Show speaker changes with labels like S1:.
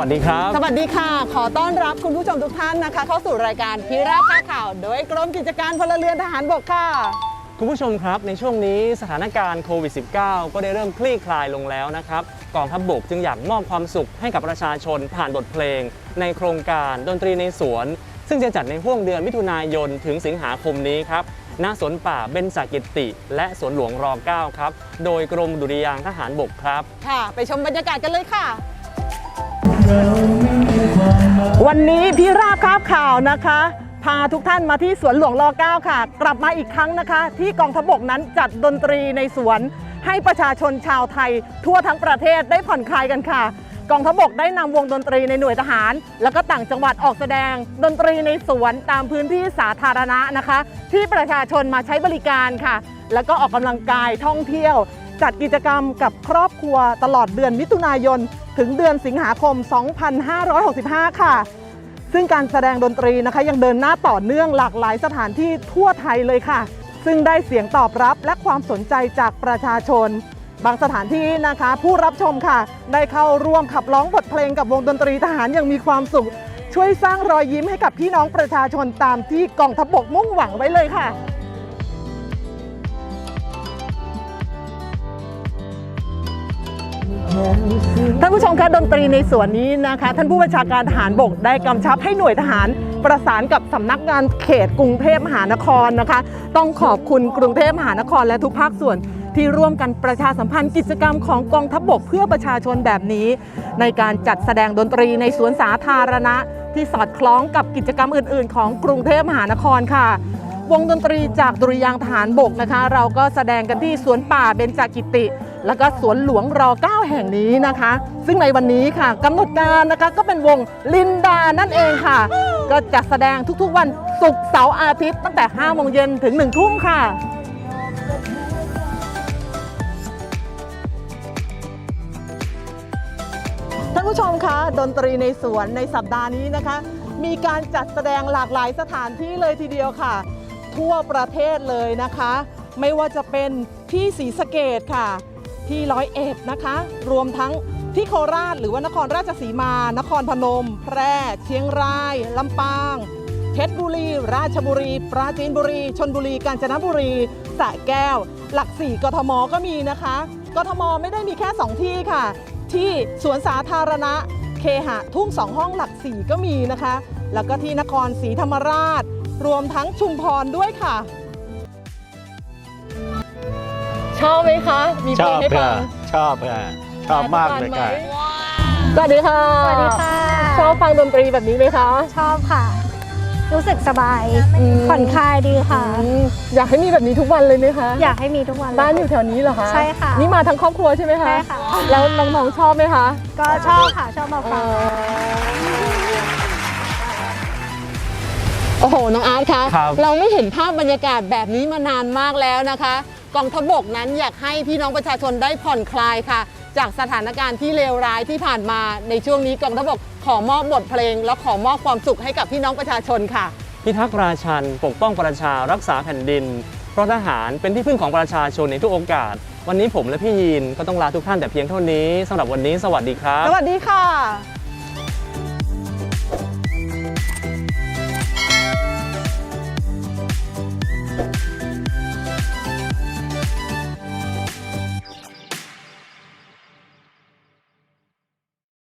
S1: วัสดีครับ
S2: สวัสดีค่ะ ขอต้อนรับคุณผู้ชมทุกท่านนะคะ เข้าสู่รายการพิราบข่าวข่าว โดยกรมกิจการพลเรือนทหารบกค่ะ
S1: คุณผู้ชมครับในช่วงนี้สถานการณ์โควิด -19 ก็ได้เริ่มคลี่คลายลงแล้วนะครับกองทัพบบกจึงอยากมอบความสุขให้กับประชาชนผ่านบทเพลง ในโครงการดนตรีในสวน ซึ่งจะจัดในห่วงเดือนมิถุนายนถึงสิงหาคมนี้ครับณสวนป่าเบญจกิติ และสวนหลวงร9ครับ โดยกรมดุริยางค์ทหารบกครับ
S2: ค่ะ ไปชมบรรยากาศกันเลยค่ะ วันนี้พี่ราบคาบข่าวนะคะ พาทุกท่านมาที่สวนหลวงร9ค่ะ กลับมาอีกครั้งนะคะ ที่กองทบกนั้นจัดดนตรีในสวน ให้ประชาชนชาวไทย ทั่วทั้งประเทศได้ผ่อนคลายกันค่ะ กองทบกได้นำวงดนตรีในหน่วยทหาร แล้วก็ต่างจังหวัดออกแสดง ดนตรีในสวนตามพื้นที่สาธารณะนะคะ ที่ประชาชนมาใช้บริการค่ะ แล้วก็ออกกำลังกายท่องเที่ยว จัดกิจกรรมกับครอบครัวตลอดเดือนมิถุนายน ถึงเดือนสิงหาคม 2565 ค่ะ ซึ่งการแสดงดนตรีนะคะ ยังเดินหน้าต่อเนื่องหลากหลายสถานที่ทั่วไทยเลยค่ะ ซึ่งได้เสียงตอบรับและความสนใจจากประชาชน บางสถานที่นะคะ ผู้รับชมค่ะ ได้เข้าร่วมขับร้องบทเพลงกับวงดนตรีทหารอย่างมีความสุข ช่วยสร้างรอยยิ้มให้กับพี่น้องประชาชนตามที่กองทัพบกมุ่งหวังไว้เลยค่ะ ท่านผู้ชมคะดนตรีในส่วนนี้นะคะ ท่านผู้บัญชาการทหารบกได้กำชับให้หน่วยทหารประสานกับสำนักงานเขตกรุงเทพมหานครนะคะ ต้องขอบคุณกรุงเทพมหานครและทุกภาคส่วนที่ร่วมกันประชาสัมพันธ์กิจกรรมของกองทัพบกเพื่อประชาชนแบบนี้ ในการจัดแสดงดนตรีในสวนสาธารณะ ที่สอดคล้องกับกิจกรรมอื่น ๆ ของกรุงเทพมหานครค่ะ วงดนตรีจากดุริยางทหารบกนะคะ เราก็แสดงกันที่สวนป่าเบญจกิติ แล้วก็สวนหลวงร9แห่งนี้นะคะ ซึ่งในวันนี้ค่ะกำหนดการนะคะก็เป็นวงลินดานั่นเองค่ะ ก็จะแสดงทุกๆวันศุกร์เสาร์อาทิตย์ตั้งแต่5โมงเย็นถึง1ทุ่มค่ะ ท่านผู้ชมคะดนตรีในสวนในสัปดาห์นี้นะคะ มีการจัดแสดงหลากหลายสถานที่เลยทีเดียวค่ะ ทั่วประเทศเลยนะคะ ไม่ว่าจะเป็นที่ศรีสะเกดค่ะ ที่ร้อยเอ็ดนะคะ รวมทั้งที่โคราช หรือว่านครราชสีมา นครพนม แพร่ เชียงราย ลำปางเพชรบุรี ราชบุรี ปราจีนบุรี ชนบุรี กาญจนบุรี สระแก้ว หลักสี่กทมก็มีนะคะ กทมไม่ได้มีแค่ 2 ที่ค่ะ ที่สวนสาธารณะ เคหะทุ่งสองห้องหลักสี่ก็มีนะคะ แล้วก็ที่นครศรีธรรมราช รวมทั้งชุมพรด้วยค่ะ ชอบไหมคะ มีเพ
S3: ช
S2: ล
S3: องบ
S2: ให้ฟั
S3: ค่ะ
S2: ง
S3: ชอบค่ะชอบมากเลยค่ะ
S2: สวัสดีค่ะ
S4: สวัสดีค่ะ
S2: ชอบฟังดนตรีแบบนี้ไหมคะ
S4: ชอบค่ะ รู้สึกสบาย
S2: อืม
S4: ผ่อนคลายดีค่ะ
S2: อืมอยากให้มีแบบนี้ทุกวันเลยไหมคะ
S4: อยากให้มีทุกวันเลย
S2: บ้านอยู่แถวนี้เหรอคะ
S4: ใช่ค่ะ
S2: นี่มาทั้งครอบครัวใช่ไหมคะ
S4: ใช่ค่ะ
S2: แล้วน้องๆชอบไหมคะ
S4: ก็ชอบค่ะ ชอบมาฟัง
S2: โอ้โห น้องอาร์ตคะ
S1: ครับ
S2: เราไม่เห็นภาพบรรยากาศแบบนี้มานานมากแล้วนะคะ กองทัพบกนั้นอยากให้พี่น้องประชาชนได้ผ่อนคลายค่ะ จากสถานการณ์ที่เลวร้ายที่ผ่านมาในช่วงนี้กองทัพบกขอมอบบทเพลง และขอมอบความสุขให้กับพี่น้องประชาชนค่ะ
S1: พิทักษ์ราชันปกป้องประชารักษาแผ่นดิน เพราะทหารเป็นที่พึ่งของประชาชนในทุกโอกาส วันนี้ผมและพี่ยีนก็ต้องลาทุกท่านแต่เพียงเท่านี้สำหรับวันนี้สวัสดีครับ
S2: สวัสดีค่ะ